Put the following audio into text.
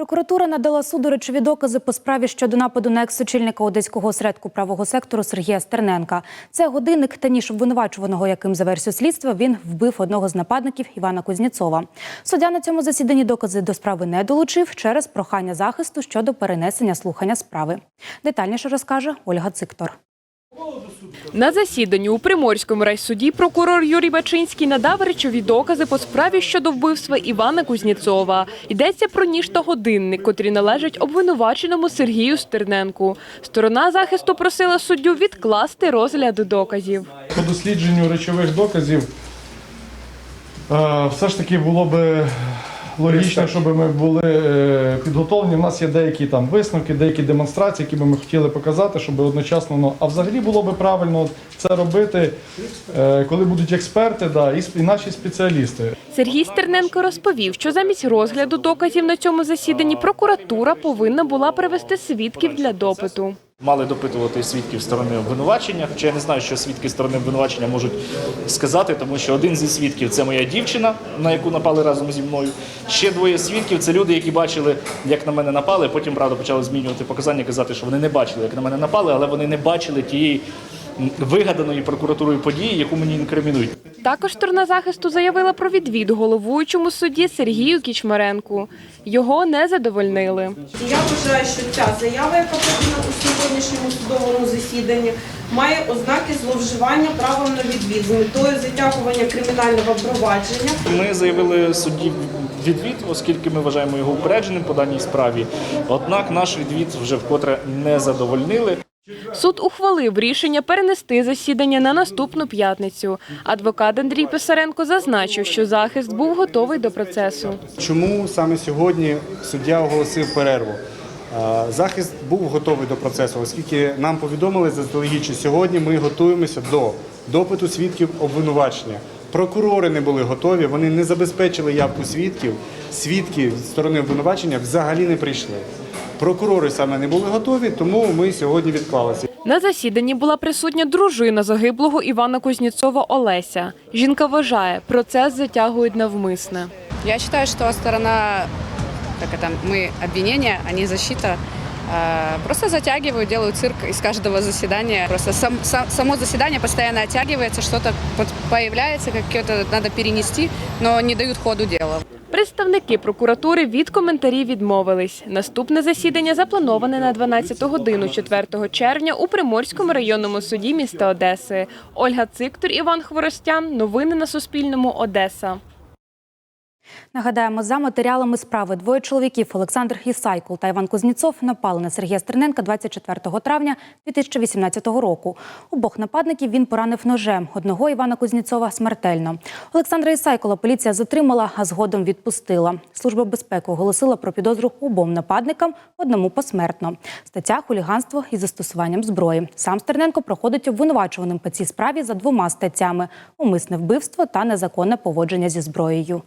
Прокуратура надала суду речові докази по справі щодо нападу на екс-очільника одеського осередку правого сектору Сергія Стерненка. Це годинник та ніж обвинувачуваного, яким за версією слідства він вбив одного з нападників Івана Кузнєцова. Суддя на цьому засіданні докази до справи не долучив через прохання захисту щодо перенесення слухання справи. Детальніше розкаже Ольга Циктор. На засіданні у Приморському райсуді прокурор Юрій Бачинський надав речові докази по справі щодо вбивства Івана Кузнєцова. Йдеться про ніж годинник, котрі належать обвинуваченому Сергію Стерненку. Сторона захисту просила суддю відкласти розгляд доказів. По дослідженню речових доказів е, все ж таки було би логічно, щоб ми були е, підготовлені. У нас є деякі там висновки, деякі демонстрації, які би ми хотіли показати, щоб одночасно. Ну, а взагалі було би правильно це робити, е, коли будуть експерти, да, і, сп- і наші спеціалісти. Сергій Стерненко розповів, що замість розгляду доказів на цьому засіданні прокуратура повинна була привести свідків для допиту. Мали допитувати свідків сторони обвинувачення, хоча я не знаю, що свідки сторони обвинувачення можуть сказати, тому що один зі свідків це моя дівчина, на яку напали разом зі мною. Ще двоє свідків це люди, які бачили, як на мене напали. Потім правда почали змінювати показання, казати, що вони не бачили, як на мене напали, але вони не бачили тієї вигаданої прокуратурою події, яку мені інкримінують. Також сторона захисту заявила про відвід головуючому судді Сергію Кічмаренку. Його не задовольнили. Я вважаю, що ця заява, яка подана у сьогоднішньому судовому засіданні, має ознаки зловживання правом на відвід з метою затягування кримінального провадження. Ми заявили судді відвід, оскільки ми вважаємо його упередженим по даній справі. Однак наш відвід вже вкотре не задовольнили. Суд ухвалив рішення перенести засідання на наступну п'ятницю. Адвокат Андрій Писаренко зазначив, що захист був готовий до процесу. Чому саме сьогодні суддя оголосив перерву? Захист був готовий до процесу, оскільки нам повідомили заздалегідь, що сьогодні ми готуємося до допиту свідків обвинувачення. Прокурори не були готові, вони не забезпечили явку свідків. Свідки з сторони обвинувачення взагалі не прийшли. Прокурори саме не були готові, тому ми сьогодні відклалися. На засіданні була присутня дружина загиблого Івана Кузнєцова Олеся. Жінка вважає, процес затягують навмисне. Я считаю, что сторона, как это, мы обвинения, а не защита, э, просто затягивают, делают цирк из каждого заседания. Просто сам- сам- само заседание постоянно оттягивается, что-то вот появляется, какое-то надо перенести, но не дают ходу дела. Представники прокуратури від коментарів відмовились. Наступне засідання заплановане на 12 годину 4 червня у Приморському районному суді міста Одеси. Ольга Циктор, Іван Хворостян. Новини на Суспільному. Одеса. Нагадаємо, за матеріалами справи двоє чоловіків Олександр Ісайкул та Іван Кузніцов напали на Сергія Стерненка 24 травня 2018 року. Обох нападників він поранив ножем. Одного Івана Кузніцова смертельно. Олександра Ісайкула поліція затримала, а згодом відпустила. Служба безпеки оголосила про підозру обом нападникам, одному посмертно. Стаття хуліганство із застосуванням зброї. Сам Стерненко проходить обвинувачуваним по цій справі за двома статтями: умисне вбивство та незаконне поводження зі зброєю.